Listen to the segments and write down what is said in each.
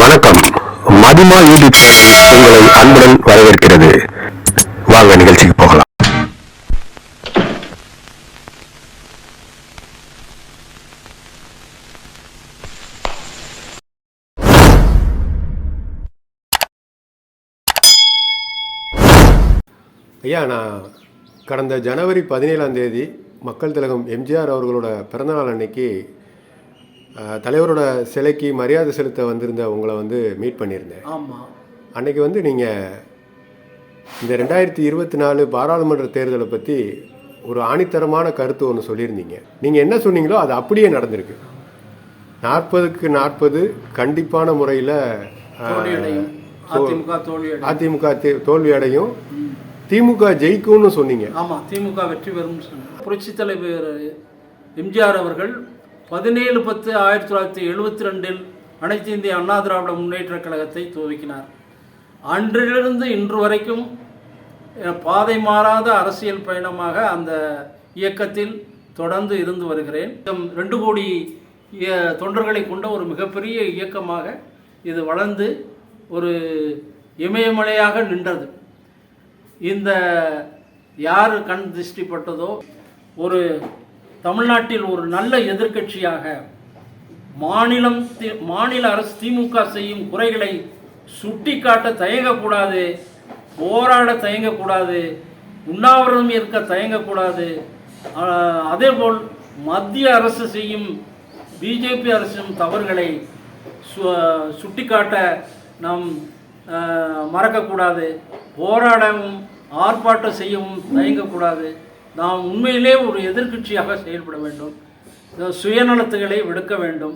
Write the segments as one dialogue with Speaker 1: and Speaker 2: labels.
Speaker 1: வணக்கம். மதிமா யூடியூப் உங்களை அன்புடன் வரவேற்கிறது. வாங்க நிகழ்ச்சிக்கு போகலாம்.
Speaker 2: ஐயா நான் கடந்த ஜனவரி பதினேழாம் தேதி மக்கள் திலகம் எம்ஜிஆர் அவர்களோட பிறந்தநாள் அன்னைக்கு தலைவரோட சிலைக்கு மரியாதை செலுத்த வந்திருந்த உங்களை வந்து மீட் பண்ணியிருந்தேன்.
Speaker 3: ஆமாம்
Speaker 2: அன்னைக்கு வந்து நீங்கள் இந்த ரெண்டாயிரத்தி இருபத்தி நாலு பாராளுமன்ற தேர்தலை பற்றி ஒரு ஆணித்தரமான கருத்து ஒன்று சொல்லியிருந்தீங்க. நீங்கள் என்ன சொன்னீங்களோ அது அப்படியே நடந்திருக்கு. நாற்பதுக்கு நாற்பது கண்டிப்பான முறையில்
Speaker 3: அதிமுக
Speaker 2: தோல்வி அடையும் திமுக ஜெயிக்கும்னு சொன்னீங்க.
Speaker 3: ஆமாம் திமுக வெற்றி பெறும் புரட்சித் தலைவர் எம்ஜிஆர் அவர்கள் பதினேழு பத்து ஆயிரத்தி தொள்ளாயிரத்தி எழுபத்தி ரெண்டில் அனைத்து இந்திய அண்ணா திராவிட முன்னேற்றக் கழகத்தை துவக்கினார். அன்றிலிருந்து இன்று வரைக்கும் பாதை மாறாத அரசியல் பயணமாக அந்த இயக்கத்தில் தொடர்ந்து இருந்து வருகிறேன். ரெண்டு கோடி தொண்டர்களை கொண்ட ஒரு மிகப்பெரிய இயக்கமாக இது வளர்ந்து ஒரு இமயமலையாக நின்றது. இந்த யார் கண் திருஷ்டிப்பட்டதோ ஒரு தமிழ்நாட்டில் ஒரு நல்ல எதிர்க்கட்சியாக மாநிலம் தி- மாநில அரசு திமுக செய்யும் குறைகளை சுட்டிக்காட்ட தயங்கக்கூடாது போராட தயங்கக்கூடாது உண்ணாவிரதம் இருக்க தயங்கக்கூடாது. அதேபோல் மத்திய அரசு செய்யும் பிஜேபி அரசும் தவறுகளை சு- சுட்டிக்காட்ட நாம் மறக்கக்கூடாது. போராடவும் ஆர்ப்பாட்டம் செய்யவும் தயங்கக்கூடாது. நாம் உண்மையிலே ஒரு எதிர்க்கட்சியாக செயல்பட வேண்டும். சுயநலத்துகளை விடுக்க வேண்டும்.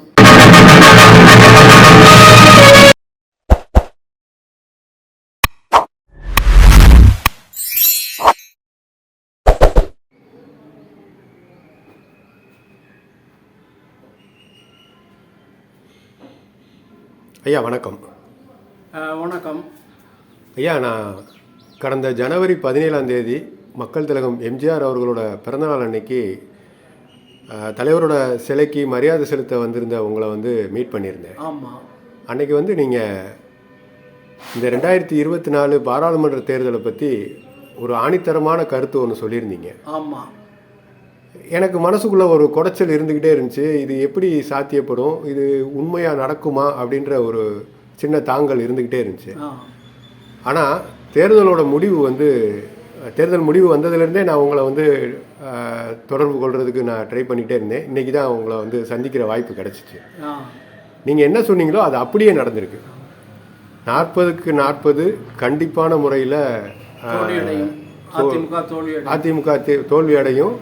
Speaker 2: ஐயா வணக்கம்.
Speaker 3: வணக்கம்.
Speaker 2: ஐயா நான் கடந்த ஜனவரி பதினேழாம் தேதி மக்கள் திலகம் எம்ஜிஆர் அவர்களோட பிறந்தநாள் அன்னைக்கு தலைவரோட சிலைக்கு மரியாதை செலுத்த வந்திருந்த உங்களை வந்து மீட் பண்ணியிருந்தேன்.
Speaker 3: ஆமாம்
Speaker 2: அன்னைக்கு வந்து நீங்கள் இந்த ரெண்டாயிரத்தி இருபத்தி நாலு பாராளுமன்ற தேர்தலை பற்றி ஒரு ஆணித்தரமான கருத்து ஒன்று சொல்லியிருந்தீங்க.
Speaker 3: ஆமாம்
Speaker 2: எனக்கு மனசுக்குள்ளே ஒரு குடைச்சல் இருந்துக்கிட்டே இருந்துச்சு. இது எப்படி சாத்தியப்படும்? இது உண்மையாக நடக்குமா? அப்படின்ற ஒரு சின்ன தாங்கல் இருந்துக்கிட்டே இருந்துச்சு. ஆனால் தேர்தலோட முடிவு வந்து தேர்தல் முடிவு வந்ததுலேருந்தே நான் உங்களை வந்து தொடர்பு கொள்றதுக்கு நான் ட்ரை பண்ணிகிட்டே இருந்தேன். இன்றைக்கி தான் உங்களை வந்து சந்திக்கிற வாய்ப்பு கிடச்சிச்சு. நீங்கள் என்ன சொன்னீங்களோ அது அப்படியே நடந்திருக்கு. நாற்பதுக்கு நாற்பது கண்டிப்பான முறையில்
Speaker 3: அதிமுக
Speaker 2: தோல்வி அடையும்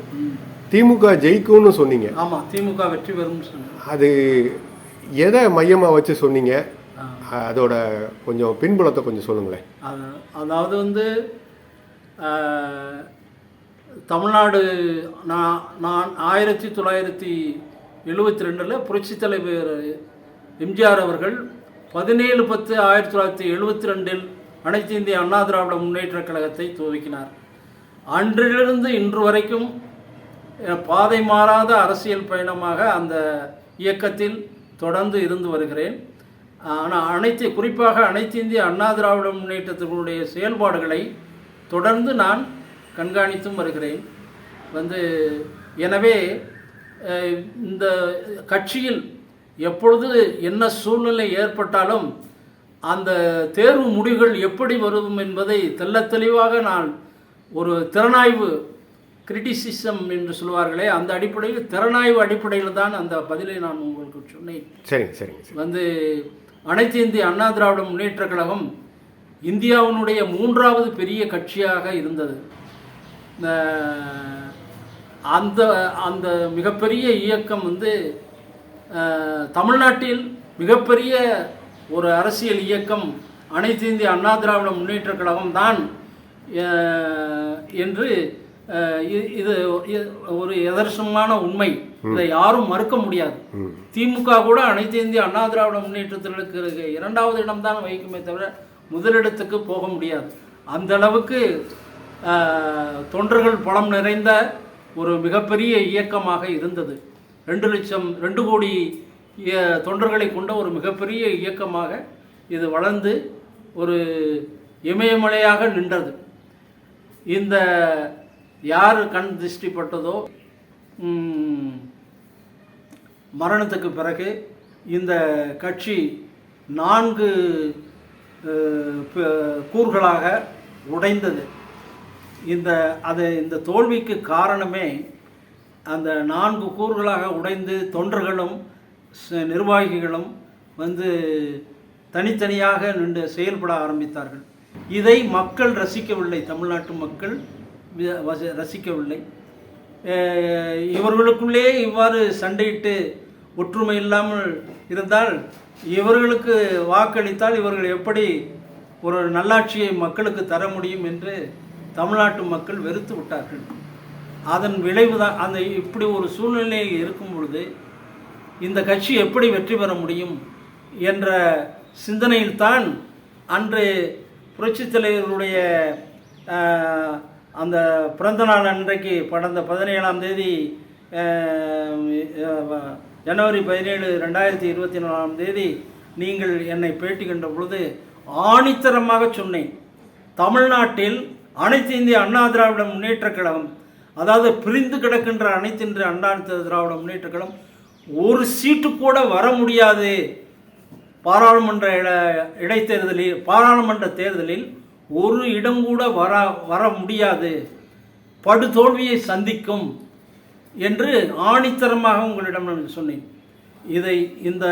Speaker 2: திமுக ஜெயிக்கும்னு சொன்னீங்க.
Speaker 3: ஆமாம் திமுக வெற்றி பெறும்
Speaker 2: அது எதை மையமாக வச்சு சொன்னீங்க. அதோட கொஞ்சம் பின்புலத்தை கொஞ்சம் சொல்லுங்களேன்.
Speaker 3: அது- அதாவது வந்து தமிழ்நாடு நான் நான் ஆயிரத்தி தொள்ளாயிரத்தி எழுபத்தி ரெண்டில் புரட்சித் தலைவர் எம்ஜிஆர் அவர்கள் பதினேழு பத்து ஆயிரத்தி தொள்ளாயிரத்தி எழுபத்தி ரெண்டில் அனைத்து இந்திய அண்ணா திராவிட முன்னேற்றக் கழகத்தை துவக்கினார். அன்றிலிருந்து இன்று வரைக்கும் பாதை மாறாத அரசியல் பயணமாக அந்த இயக்கத்தில் தொடர்ந்து இருந்து வருகிறேன். ஆனால் அனைத்து குறிப்பாக அனைத்து இந்திய அண்ணா திராவிட முன்னேற்றத்தினுடைய செயல்பாடுகளை தொடர்ந்து நான் கண்காணித்தும் வருகிறேன். வந்து எனவே இந்த கட்சியில் எப்பொழுது என்ன சூழ்நிலை ஏற்பட்டாலும் அந்த தேர்வு முடிவுகள் எப்படி வரும் என்பதை தெள்ளத் தெளிவாக நான் ஒரு திறனாய்வு கிரிட்டிசிசம் என்று சொல்வார்களே அந்த அடிப்படையில் திறனாய்வு அடிப்படையில் தான் அந்த பதிலை நான் உங்களுக்கு சொன்னேன்.
Speaker 2: சரிங்க சரிங்க சரி
Speaker 3: வந்து அனைத்து இந்திய அண்ணா திராவிட முன்னேற்றக் கழகம் இந்தியாவினுடைய மூன்றாவது பெரிய கட்சியாக இருந்தது. அந்த அந்த மிகப்பெரிய இயக்கம் வந்து தமிழ்நாட்டில் மிகப்பெரிய ஒரு அரசியல் இயக்கம் அனைத்து இந்திய அண்ணா திராவிட முன்னேற்றக் கழகம் தான் என்று இது ஒரு எதர்சமான உண்மை. இதை யாரும் மறுக்க முடியாது. திமுக கூட அனைத்து இந்திய அண்ணா திராவிட முன்னேற்றத்திற்கு இரண்டாவது இடம்தான் வகிக்குமே தவிர முதலிடத்துக்கு போக முடியாது. அந்த அளவுக்கு தொண்டர்கள் பலம் நிறைந்த ஒரு மிகப்பெரிய இயக்கமாக இருந்தது. ரெண்டு லட்சம் ரெண்டு கோடி இய- தொண்டர்களை கொண்ட ஒரு மிகப்பெரிய இயக்கமாக இது வளர்ந்து ஒரு இமயமலையாக நின்றது. இந்த யார் கண் திருஷ்டிப்பட்டதோ மரணத்துக்கு பிறகு இந்த கட்சி நான்கு கூறுகளாக உடைந்தது. இந்த அது இந்த தோல்விக்கு காரணமே அந்த நான்கு கூறுகளாக உடைந்து தொண்டர்களும் ச- நிர்வாகிகளும் வந்து தனித்தனியாக நின்று செயல்பட ஆரம்பித்தார்கள். இதை மக்கள் ரசிக்கவில்லை. தமிழ்நாட்டு மக்கள் வி- ரசிக்கவில்லை. இவர்களுக்குள்ளே இவ்வாறு சண்டையிட்டு ஒற்றுமை இல்லாமல் இருந்தால் இவர்களுக்கு வாக்களித்தால் இவர்கள் எப்படி ஒரு நல்லாட்சியை மக்களுக்கு தர முடியும் என்று தமிழ்நாட்டு மக்கள் வெறுத்து விட்டார்கள். அதன் விளைவு தான் அந்த இப்படி ஒரு சூழ்நிலையில் இருக்கும் பொழுது இந்த கட்சி எப்படி வெற்றி பெற முடியும் என்ற சிந்தனையில்தான் அன்று புரட்சித் தலைவருடைய ஆஹ், அந்த பிறந்தநாள் அன்றைக்கு கடந்த பதினேழாம் தேதி ஜனவரி பதினேழு ரெண்டாயிரத்தி இருபத்தி நாலாம் தேதி நீங்கள் என்னை பேட்டி கண்ட பொழுது ஆணித்தரமாக சொன்னேன். தமிழ்நாட்டில் அனைத்து இந்திய அண்ணா திராவிட முன்னேற்றக் கழகம் அதாவது பிரிந்து கிடக்கின்ற அனைத்து இந்திய அண்ணா திராவிட முன்னேற்ற கழகம் ஒரு சீட்டு கூட வர முடியாது. பாராளுமன்ற இட இடைத்தேர்தலில் பாராளுமன்ற தேர்தலில் ஒரு இடம் கூட வர வர முடியாது. படுதோல்வியை சந்திக்கும் என்று ஆணித்தரமாக உங்களிடம் நான் சொன்னேன். இதை இந்த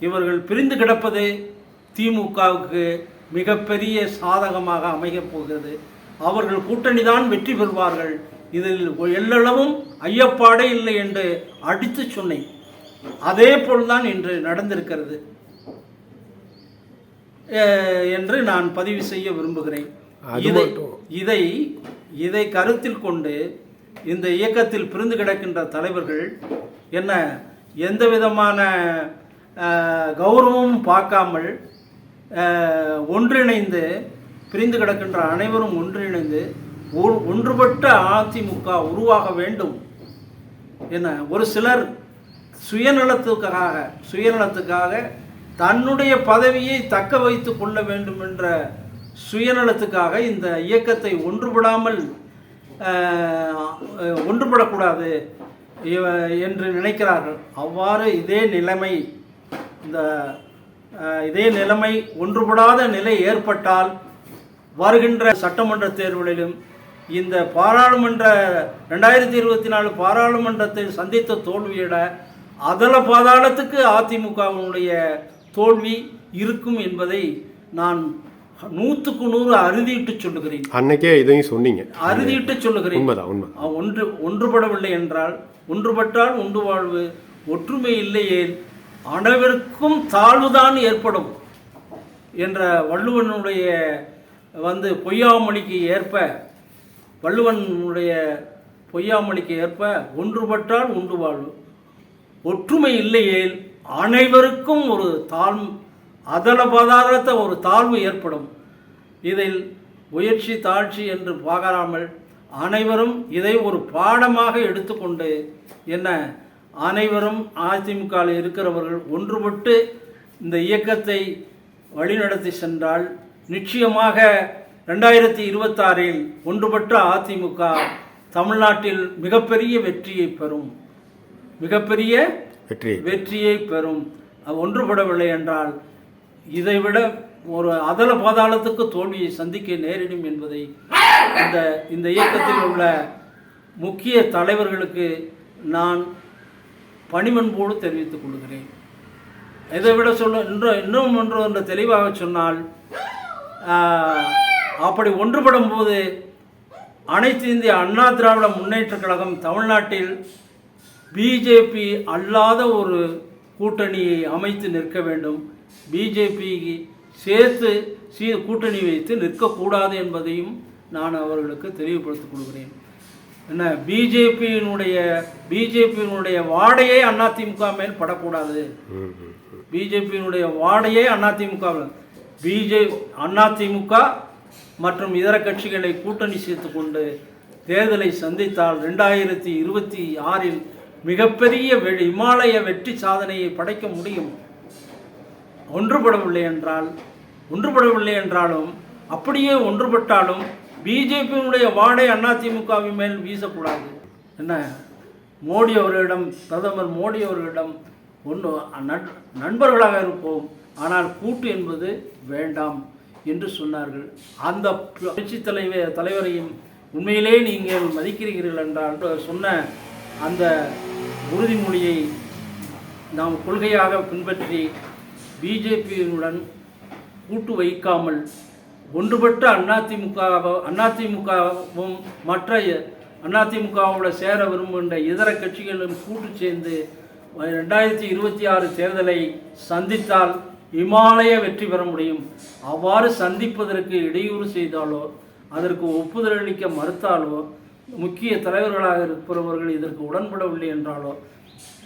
Speaker 3: இவர்கள் பிரிந்து கிடப்பது திமுகவுக்கு மிகப்பெரிய சாதகமாக அமையப் போகிறது. அவர்கள் கூட்டணி தான் வெற்றி பெறுவார்கள். இதில் எல்லளவும் ஐயப்பாடே இல்லை என்று அடித்து சொன்னேன். அதே போல்தான் இன்று நடந்திருக்கிறது. என்று நான் பதிவு செய்ய விரும்புகிறேன். இதை. இதை இதை கருத்தில் கொண்டு இந்த இயக்கத்தில் பிரிந்து கிடக்கின்ற தலைவர்கள் என்ன எந்த விதமான கௌரவமும் பார்க்காமல் ஒன்றிணைந்து பிரிந்து கிடக்கின்ற அனைவரும் ஒன்றிணைந்து ஒ- ஒன்றுபட்ட அதிமுக உருவாக வேண்டும் என்ன ஒரு சிலர் சுயநலத்துக்காக சுயநலத்துக்காக தன்னுடைய பதவியை தக்க வைத்து கொள்ள வேண்டும் என்ற சுயநலத்துக்காக இந்த இயக்கத்தை ஒன்றுபடாமல் ஒன்றுபடக்கூடாது என்று நினைக்கிறார்கள். அவ்வாறு இதே நிலைமை இந்த இதே நிலைமை ஒன்றுபடாத நிலை ஏற்பட்டால் வருகின்ற சட்டமன்ற தேர்வுகளிலும் இந்த பாராளுமன்ற ரெண்டாயிரத்தி இருபத்தி நாலு பாராளுமன்றத்தில் சந்தித்த தோல்வியிட அதல பாதாளத்துக்கு அதிமுகவினுடைய தோல்வி இருக்கும் என்பதை நான் நூற்றுக்கு நூறு அறுதியிட்டு சொல்லுகிறேன்.
Speaker 2: அன்னைக்கே இதையும் சொன்னீங்க.
Speaker 3: அறுதியிட்டு சொல்லுகிறேன்.
Speaker 2: உண்மைதான் உண்மை
Speaker 3: அஹ் ஒன்று ஒன்றுபடவில்லை என்றால் ஒன்றுபட்டால் உண்டு வாழ்வு ஒற்றுமை இல்லையேல் அனைவருக்கும் தாழ்வுதான் ஏற்படும் என்ற வள்ளுவனுடைய வந்து பொய்யாமொழிக்கு ஏற்ப வள்ளுவனுடைய பொய்யாமொழிக்கு ஏற்ப ஒன்றுபட்டால் உண்டு வாழ்வு. ஒற்றுமை இல்லையேல் அனைவருக்கும் ஒரு தாழ் அதல பதாரத்த ஒரு தாழ்வு ஏற்படும். இதில் உயர்ச்சி தாழ்ச்சி என்று பார்க்காமல் அனைவரும் இதை ஒரு பாடமாக எடுத்துக்கொண்டு என்ன அனைவரும் அதிமுகவில் இருக்கிறவர்கள் ஒன்றுபட்டு இந்த இயக்கத்தை வழிநடத்தி சென்றால் நிச்சயமாக ரெண்டாயிரத்தி இருபத்தாறில் ஒன்றுபட்ட அதிமுக தமிழ்நாட்டில் மிகப்பெரிய வெற்றியை பெறும். மிகப்பெரிய
Speaker 2: வெற்றி
Speaker 3: வெற்றியை பெறும். ஒன்றுபடவில்லை என்றால் இதைவிட ஒரு அதல பாதாளத்துக்கு தோல்வியை சந்திக்க நேரிடும் என்பதை இந்த இந்த இயக்கத்தில் உள்ள முக்கிய தலைவர்களுக்கு நான் பணிமன்போடு தெரிவித்துக் கொள்கிறேன். இதை விட சொல்ல இன்னும் இன்னும் ஒன்று என்று தெளிவாக சொன்னால் அப்படி ஒன்றுபடும் போது அனைத்து இந்திய அண்ணா திராவிட முன்னேற்றக் கழகம் தமிழ்நாட்டில் பிஜேபி அல்லாத ஒரு கூட்டணியை அமைத்து நிற்க வேண்டும். பிஜேபிக்கு சேர்த்து சீ கூட்டணி வைத்து நிற்கக்கூடாது என்பதையும் நான் அவர்களுக்கு தெளிவுபடுத்திக் கொள்கிறேன். என்ன பிஜேபியினுடைய பிஜேபியினுடைய வாடையே அதிமுக மேல் படக்கூடாது. பிஜேபியினுடைய வாடையே அதிமுக பிஜே அதிமுக மற்றும் இதர கட்சிகளை கூட்டணி சேர்த்து கொண்டு தேர்தலை சந்தித்தால் ரெண்டாயிரத்தி இருபத்தி ஆறில் மிகப்பெரிய வெ- இமாலய வெற்றி சாதனையை படைக்க முடியும். ஒன்றுபடவில்லை என்றால் ஒன்றுபடவில்லை என்றாலும் அப்படியே ஒன்றுபட்டாலும் பிஜேபியினுடைய வாடை அதிமுகவின் மேல் வீசக்கூடாது. என்ன? மோடி அவர்களிடம் பிரதமர் மோடி அவர்களிடம் ஒன்று நண்பர்களாக இருப்போம். ஆனால் கூட்டு என்பது வேண்டாம் என்று சொன்னார்கள். அந்த புரட்சி தலைவர் தலைவரையும் உண்மையிலே நீங்கள் மதிக்கிறீர்கள் என்றால் சொன்ன அந்த உறுதிமொழியை நாம் கொள்கையாக பின்பற்றி பிஜேபியினுடன் கூட்டு வைக்காமல் ஒன்றுபட்ட அதிமுக அதிமுகவும் மற்ற அதிமுகவோட சேர விரும்புகின்ற இதர கட்சிகளும் கூட்டு சேர்ந்து ரெண்டாயிரத்தி இருபத்தி ஆறு தேர்தலை சந்தித்தால் இமாலய வெற்றி பெற முடியும். அவ்வாறு சந்திப்பதற்கு இடையூறு செய்தாலோ அதற்கு ஒப்புதல் அளிக்க மறுத்தாலோ முக்கிய தலைவர்களாக இருப்பவர்கள் இதற்கு உடன்படவில்லை என்றாலோ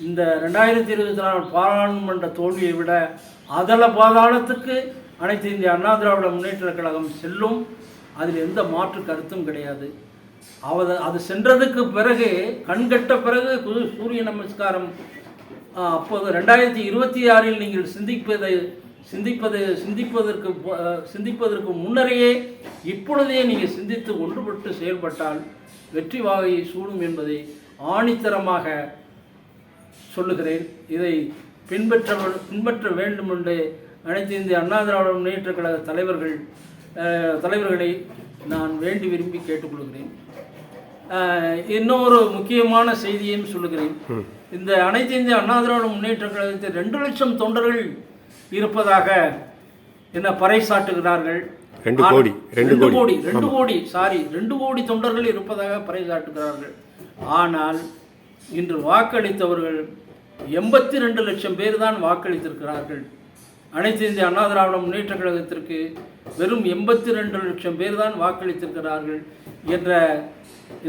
Speaker 3: இந்த ரெண்டாயிரத்தி இருபத்தி நாலு பாராளுமன்ற தோல்வியை விட அதல பாதாளத்துக்கு அனைத்து இந்திய அண்ணா திராவிட முன்னேற்ற கழகம் செல்லும். அதில் எந்த மாற்று கருத்தும் கிடையாது. அவ அது சென்றதுக்கு பிறகு கண்கட்ட பிறகு கு- சூரிய நமஸ்காரம் அப்போது ரெண்டாயிரத்தி இருபத்தி ஆறில் நீங்கள் சிந்திப்பதை சிந்திப்பது சிந்திப்பதற்கு சிந்திப்பதற்கு முன்னரையே இப்பொழுதே நீங்கள் சிந்தித்து ஒன்றுபட்டு செயல்பட்டால் வெற்றி வாகையை சூடும் என்பதை ஆணித்தரமாக சொல்லுகிறேன். இதை பின்பற்ற பின்பற்ற வேண்டும் என்று அனைத்து இந்திய அண்ணா திராவிட முன்னேற்ற கழக தலைவர்கள் தலைவர்களை நான் வேண்டி விரும்பி கேட்டுக்கொள்கிறேன். இன்னொரு முக்கியமான செய்தியையும் சொல்லுகிறேன். இந்த அனைத்து இந்திய அண்ணா திராவிட முன்னேற்ற கழகத்தில் ரெண்டு லட்சம் தொண்டர்கள் இருப்பதாக என்ன பறைசாட்டுகிறார்கள்
Speaker 2: ரெண்டு கோடி, ரெண்டு. கோடி.
Speaker 3: ரெண்டு கோடி சாரி ரெண்டு கோடி தொண்டர்கள் இருப்பதாக பறைசாட்டுகிறார்கள் ஆனால் இன்று வாக்களித்தவர்கள் எண்பத்தி ரெண்டு லட்சம் பேர் தான் வாக்களித்திருக்கிறார்கள். அனைத்து இந்திய அண்ணா திராவிட முன்னேற்ற கழகத்திற்கு வெறும் எண்பத்தி ரெண்டு லட்சம் பேர் தான் வாக்களித்திருக்கிறார்கள் என்ற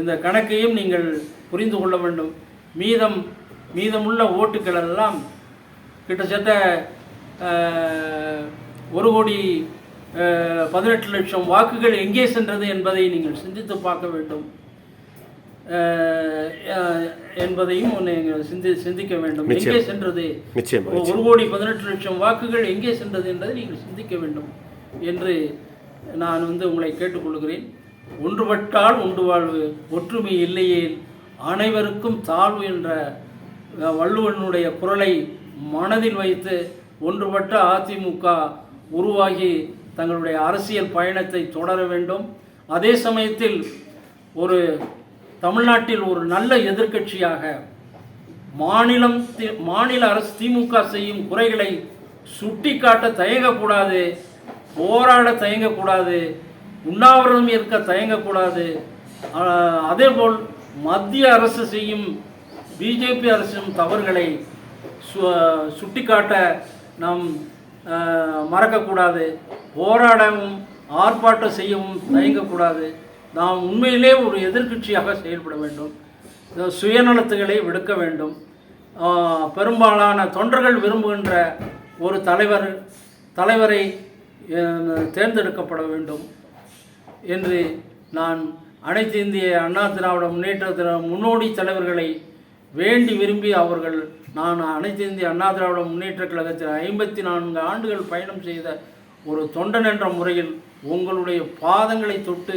Speaker 3: இந்த கணக்கையும் நீங்கள் புரிந்து கொள்ள வேண்டும். மீதம் மீதமுள்ள ஓட்டுக்கள் எல்லாம் கிட்டத்தட்ட ஒரு கோடி பதினெட்டு லட்சம் வாக்குகள் எங்கே சென்றது என்பதை நீங்கள் சிந்தித்து பார்க்க வேண்டும். என்பதையும் சிந்தி சிந்திக்க வேண்டும். எங்கே. சென்றது? ஒரு கோடி பதினெட்டு லட்சம் வாக்குகள் எங்கே சென்றது என்பதை நீங்கள் சிந்திக்க வேண்டும் என்று நான் வந்து உங்களை கேட்டுக்கொள்கிறேன். ஒன்றுபட்டால் உண்டு வாழ்வு ஒற்றுமை இல்லையே. அனைவருக்கும் தாழ்வு என்ற வள்ளுவனுடைய குரலை மனதில் வைத்து ஒன்றுபட்ட அதிமுக உருவாகி தங்களுடைய அரசியல் பயணத்தை தொடர வேண்டும். அதே சமயத்தில் ஒரு தமிழ்நாட்டில் ஒரு நல்ல எதிர்க்கட்சியாக மாநிலம் தி- மாநில அரசு திமுக செய்யும் குறைகளை சுட்டிக்காட்ட தயங்கக்கூடாது போராட தயங்கக்கூடாது உண்ணாவிரதம் இருக்க தயங்கக்கூடாது. அதேபோல் மத்திய அரசு செய்யும் பிஜேபி அரசும் தவறுகளை சு சுட்டிக்காட்ட நாம் மறக்கக்கூடாது. போராடவும் ஆர்ப்பாட்டம் செய்யவும் தயங்கக்கூடாது. நாம் உண்மையிலே ஒரு எதிர்க்கட்சியாக செயல்பட வேண்டும். சுயநலத்துகளை விடுக்க வேண்டும். பெரும்பாலான தொண்டர்கள் விரும்புகின்ற ஒரு தலைவர் தலைவரை தேர்ந்தெடுக்கப்பட வேண்டும் என்று நான் அனைத்து இந்திய அண்ணா திராவிட முன்னேற்ற முன்னோடி தலைவர்களை வேண்டி விரும்பி அவர்கள் நான் அனைத்து இந்திய அண்ணா திராவிட முன்னேற்ற கழகத்தில் ஐம்பத்தி நான்கு ஆண்டுகள் பயணம் செய்த ஒரு தொண்டன் என்ற முறையில் உங்களுடைய பாதங்களை தொட்டு